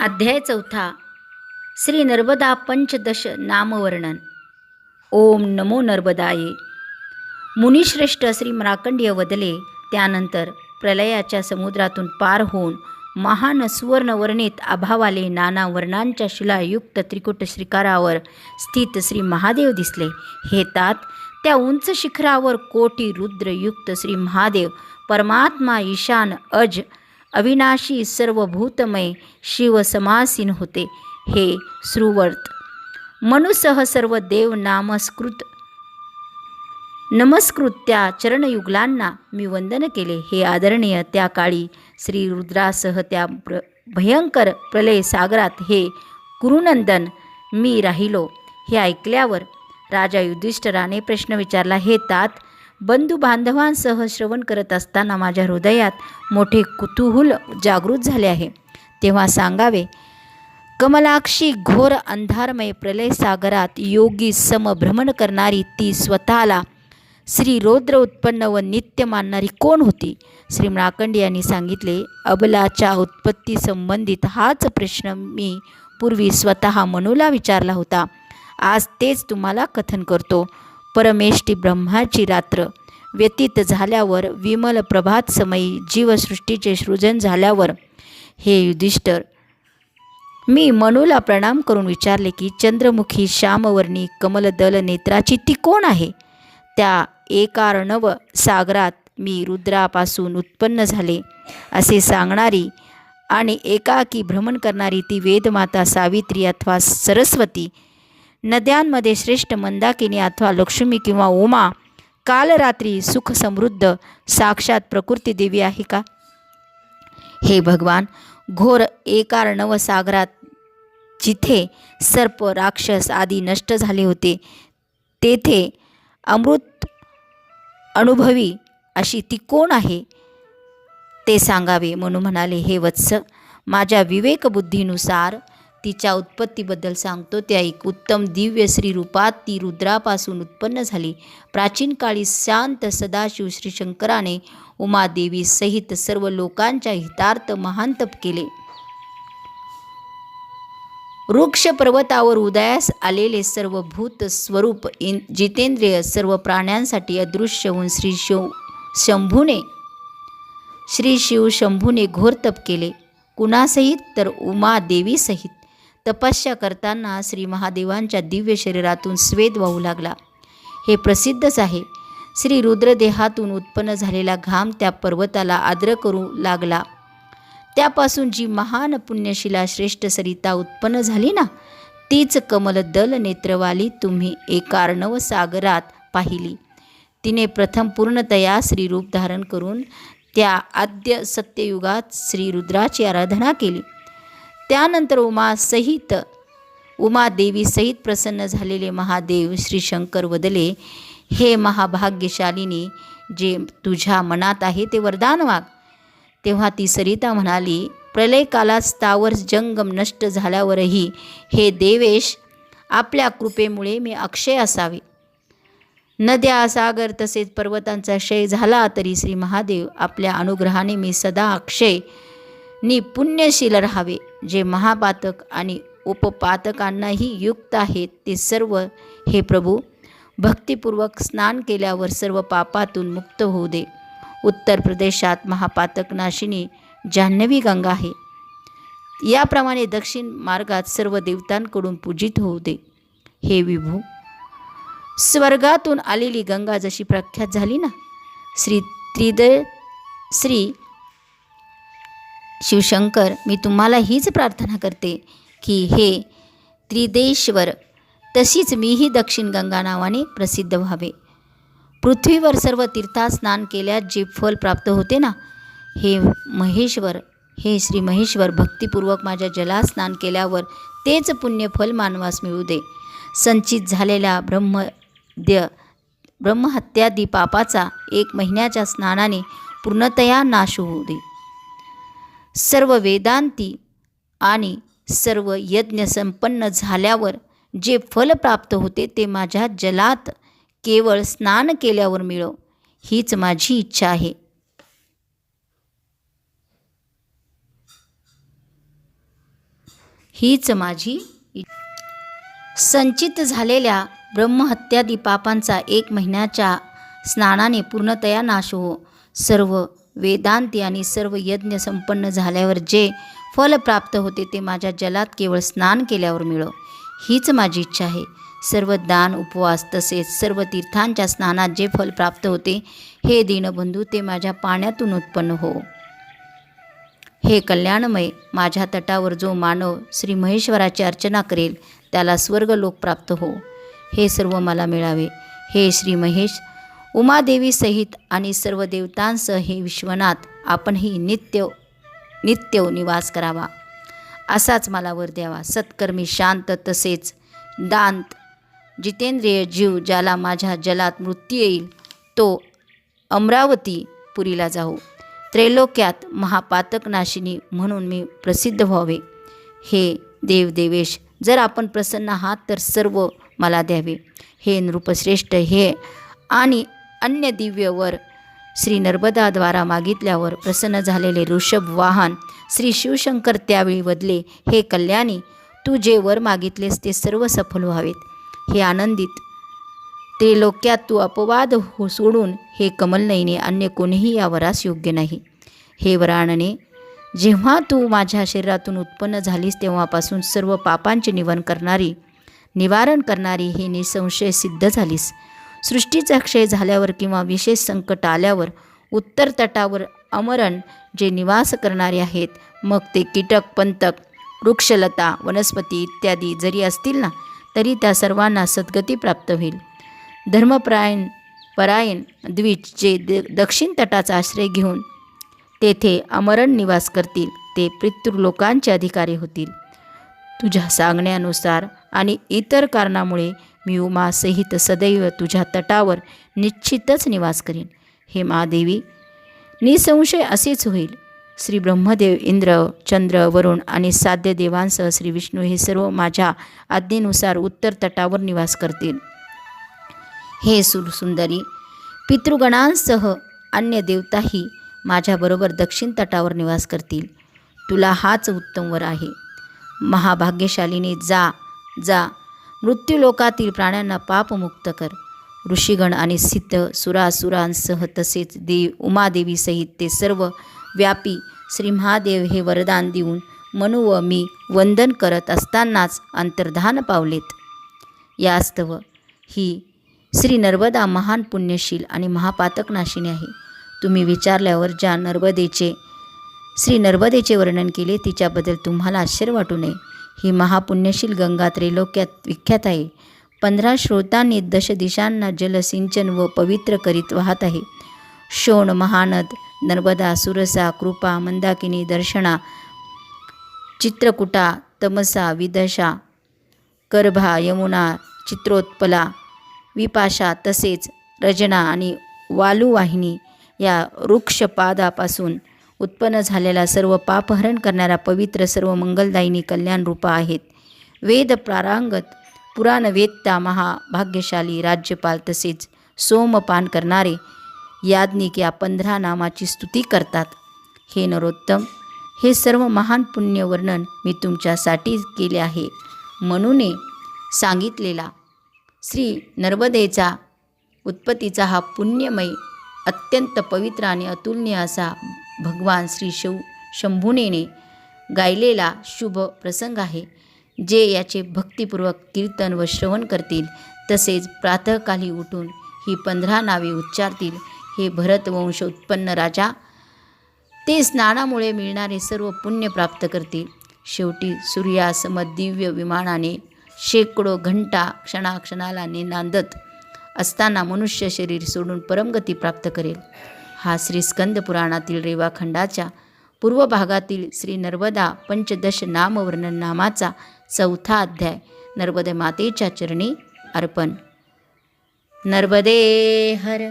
अध्याय चौथा. श्री नर्मदा पंचदश नामवर्णन. ओम नमो नर्मदाये. मुनिश्रेष्ठ श्री मराकंडीय वदले त्यानंतर प्रलयाच्या समुद्रातून पार होऊन महान सुवर्णवर्णित अभावाले नाना वर्णांच्या शिलायुक्त त्रिकुट श्रीकारावर स्थित श्री महादेव दिसले. हे तात त्या उंच शिखरावर कोटी रुद्रयुक्त श्री महादेव परमात्मा ईशान अज अविनाशी सर्वभूतमय शिवसमासीन होते. हे श्रुवर्त. मनुसह सर्व देव नामस्कृत. नमस्कृत त्या चरणयुगलांना मी वंदन केले. हे आदरणीय त्या काळी श्री रुद्रासह त्या प्र भयंकर प्रलय सागरात हे कुरुनंदन मी राहिलो. हे ऐकल्यावर राजा युधिष्ठराने प्रश्न विचारला हे तात बंधू बांधवांसह श्रवण करत असताना माझ्या हृदयात मोठे कुतूहल जागृत झाले आहे. तेव्हा सांगावे कमलाक्षी घोर अंधारमय प्रलय सागरात योगी समभ्रमण करणारी ती स्वतःला श्री रौद्र उत्पन्न व नित्य मानणारी कोण होती? श्री मार्कंड यांनी सांगितले अबलाच्या उत्पत्ती संबंधित हाच प्रश्न मी पूर्वी स्वतः मनूला विचारला होता. आज तेच तुम्हाला कथन करतो. परमेष्टी ब्रह्माची रात्र व्यतीत झाल्यावर विमल प्रभात समयी जीवसृष्टीचे सृजन झाल्यावर हे युधिष्ठर मी मनूला प्रणाम करून विचारले की चंद्रमुखी श्यामवर्णी कमलदल नेत्राची ती कोण आहे? त्या एकार्णव सागरात मी रुद्रापासून उत्पन्न झाले असे सांगणारी आणि एकाकी भ्रमण करणारी ती वेदमाता सावित्री अथवा सरस्वती नद्यांमध्ये श्रेष्ठ मंदाकिनी अथवा लक्ष्मी किंवा उमा काल रात्री सुख समृद्ध साक्षात प्रकृती देवी आहे का? हे भगवान घोर एकार नवसागरात जिथे सर्प राक्षस आदी नष्ट झाले होते तेथे अमृत अनुभवी अशी ती कोण आहे? ते सांगावे म्हणून म्हणाले हे वत्स माझ्या विवेकबुद्धीनुसार तिच्या उत्पत्तीबद्दल सांगतो. त्या एक उत्तम दिव्य श्रीरूपात ती रुद्रापासून उत्पन्न झाली. प्राचीन काळी शांत सदाशिव श्री शंकराने उमादेवी सहित सर्व लोकांच्या हितार्थ महान तप केले. वृक्ष पर्वतावर उदयास आलेले सर्व भूत स्वरूप इन जितेंद्रिय सर्व प्राण्यांसाठी अदृश्य होऊन श्री शिव शंभूने श्री शिव शंभूने घोर तप केले. कुणासहित तर उमादेवीसहित तपस्या करताना श्री महादेवांच्या दिव्य शरीरातून स्वेद वाहू लागला. हे प्रसिद्धच आहे. श्री रुद्रदेहातून उत्पन्न झालेला घाम त्या पर्वताला आद्र करू लागला. त्यापासून जी महान पुण्यशिला श्रेष्ठ सरिता उत्पन्न झाली ना तीच कमलदल नेत्रवाली तुम्ही एकार्णव सागरात पाहिली. तिने प्रथम पूर्णतया श्रीरूप धारण करून त्या आद्य सत्ययुगात श्री रुद्राची आराधना केली. त्यानंतर उमासहित उमादेवीसहित प्रसन्न झालेले महादेव श्री शंकर वदले हे महाभाग्यशालिनी जे तुझ्या मनात आहे ते वरदान वाग. तेव्हा ती सरिता म्हणाली प्रलयकालात स्थावर जंगम नष्ट झाल्यावरही हे देवेश आपल्या कृपेमुळे मी अक्षय असावे. नद्या सागर तसेच पर्वतांचा क्षय झाला तरी श्री महादेव आपल्या अनुग्रहाने मी सदा अक्षय नि पुण्यशील राहावे. जे महापातक आणि उपपातकांनाही युक्त आहेत ते सर्व हे प्रभू भक्तिपूर्वक स्नान केल्यावर सर्व पापातून मुक्त होऊ दे. उत्तर प्रदेशात महापातक नाशिनी जान्हवी गंगा आहे. याप्रमाणे दक्षिण मार्गात सर्व देवतांकडून पूजित होऊ दे. हे विभू स्वर्गातून आलेली गंगा जशी प्रख्यात झाली ना? श्री त्रिदय श्री शिवशंकर मी तुम्हाला हीच प्रार्थना करते की हे त्रिदेश्वर तशीच मीही दक्षिण गंगा नावाने प्रसिद्ध व्हावे. पृथ्वीवर सर्व तीर्थात स्नान केल्यास जे फल प्राप्त होते ना हे महेश्वर हे श्री महेश्वर भक्तिपूर्वक माझ्या जलात स्नान केल्यावर तेच पुण्यफल मानवास मिळू दे. संचित झालेल्या ब्रह्मद्य ब्रह्महत्यादी पापाचा एक महिन्याच्या स्नानाने पूर्णतया नाश होऊ दे. सर्व वेदांती आणि सर्व यज्ञ संपन्न झाल्यावर जे फल प्राप्त होते ते माझ्या जलात केवळ स्नान केल्यावर मिळो हीच माझी इच्छा आहे. हीच माझी इ- संचित झालेल्या ब्रह्महत्यादी पापांचा एक महिन्याच्या स्नानाने पूर्णतया नाश हो. सर्व वेदांती आणि सर्व यज्ञ संपन्न झाल्यावर जे फल प्राप्त होते ते माझ्या जलात केवळ स्नान केल्यावर मिळो. हीच माझी इच्छा आहे. सर्व दान उपवास तसेच सर्व तीर्थांच्या स्नानात जे फल प्राप्त होते हे दीनबंधू ते माझ्या पाण्यातून उत्पन्न हो. हे कल्याणमय माझ्या तटावर जो मानव श्री महेश्वराची अर्चना करेल त्याला स्वर्गलोक प्राप्त हो. हे सर्व मला मिळावे. हे श्री महेश उमादेवी सहित आणि सर्व देवतांसह हे विश्वनाथ आपणही नित्य नित्य निवास करावा. असाच मला वर द्यावा. सत्कर्मी शांत तसेच दांत. जितेंद्रिय जीव ज्याला माझ्या जलात मृत्यू येईल तो अमरावती पुरीला जाऊ. त्रैलोक्यात महापातकनाशिनी म्हणून मी प्रसिद्ध व्हावे. हे देवदेवेश जर आपण प्रसन्न आहात तर सर्व मला द्यावे. हे नृपश्रेष्ठ हे आणि अन्य दिव्यवर श्री नर्मदाद्वारा मागितल्यावर प्रसन्न झालेले ऋषभ वाहन श्री शिवशंकर त्यावेळी वदले हे कल्याणी तू जे वर मागितलेस ते सर्व सफल व्हावेत. हे आनंदित त्रिलोक्यात तू अपवाद हो सोडून हे कमलनयने अन्य कोणीही या वरास योग्य नाही. हे वराणने जेव्हा तू माझ्या शरीरातून उत्पन्न झालीस तेव्हापासून सर्व पापांचे निवन करणारी निवारण करणारी हे निसंशय सिद्ध झालीस. सृष्टीचा क्षय झाल्यावर किंवा विशेष संकट आल्यावर उत्तर तटावर अमरण जे निवास करणारे आहेत मग ते कीटक पंतक वृक्षलता वनस्पती इत्यादी जरी असतील ना तरी त्या सर्वांना सद्गती प्राप्त होईल. धर्मप्रायण परायण द्विज जे द दक्षिण तटाचा आश्रय घेऊन तेथे अमरण निवास करतील ते पितृलोकांचे अधिकारी होतील. तुझ्या सांगण्यानुसार आणि इतर कारणामुळे मी उमासहित सदैव तुझ्या तटावर निश्चितच निवास करीन. हे महादेवी निसंशय असेच होईल. श्री ब्रह्मदेव इंद्र चंद्र वरुण आणि साध्य देवांसह श्री विष्णू हे सर्व माझ्या आज्ञेनुसार उत्तर तटावर निवास करतील. हे सुरसुंदरी पितृगणांसह अन्य देवताही माझ्याबरोबर दक्षिण तटावर निवास करतील. तुला हाच उत्तम वर आहे. महाभाग्यशालीने जा जा. मृत्यूलोकातील प्राण्यांना पापमुक्त कर. ऋषीगण आणि सिद्ध सुरासुरांसह तसेच देव उमादेवीसहित ते सर्व व्यापी श्री महादेव हे वरदान देऊन मनु व मी वंदन करत असतानाच अंतर्धान पावलेत. यास्तव ही श्री नर्मदा महान पुण्यशील आणि महापातकनाशिनी आहे. तुम्ही विचारल्यावर ज्या नर्मदेचे श्री नर्मदेचे वर्णन केले तिच्याबद्दल तुम्हाला आश्चर्य वाटू नये. ही महापुण्यशील गंगा त्रैलोक्यात विख्यात आहे. पंधरा श्रोतांनी दश दिशांना जलसिंचन व पवित्र करीत वाहत आहे. शोण महानद नर्मदा सुरसा कृपा मंदाकिनी दर्शना चित्रकुटा तमसा विदशा करभा यमुना चित्रोत्पला विपाशा तसेच रजना आणि वालुवाहिनी या वृक्षपादापासून उत्पन्न झालेला सर्व पापहरण करणारा पवित्र सर्व मंगलदायिनी कल्याणरूपा आहेत. वेद प्रारांगत पुराणवेत्ता महाभाग्यशाली राज्यपाल तसेच सोमपान करणारे याज्ञिक या पंधरा नामाची स्तुती करतात. हे नरोत्तम हे सर्व महान पुण्य वर्णन मी तुमच्यासाठी केले आहे. म्हणून सांगितलेला श्री नर्मदेचा उत्पत्तीचा हा पुण्यमय अत्यंत पवित्र आणि अतुलनीय असा भगवान श्री शिव शंभुनेने गायलेला शुभ प्रसंग आहे जे याचे भक्तिपूर्वक कीर्तन व श्रवण करतील तसेच प्रातःकाली उठून ही पंधरा नावे उच्चारतील. हे भरतवंश उत्पन्न राजा ते स्नानामुळे मिळणारे सर्व पुण्य प्राप्त करतील. शेवटी सूर्यासम दिव्य विमानाने शेकडो घंटा क्षणाक्षणाला नांदत असताना मनुष्य शरीर सोडून परमगती प्राप्त करेल. हा श्री स्कंद पुराणातील रेवाखंडाच्या पूर्व भागातील श्री नर्मदा पंचदश नामवर्णन नामाचा चौथा अध्याय नर्मदे मातेच्या चरणी अर्पण. नर्मदे हर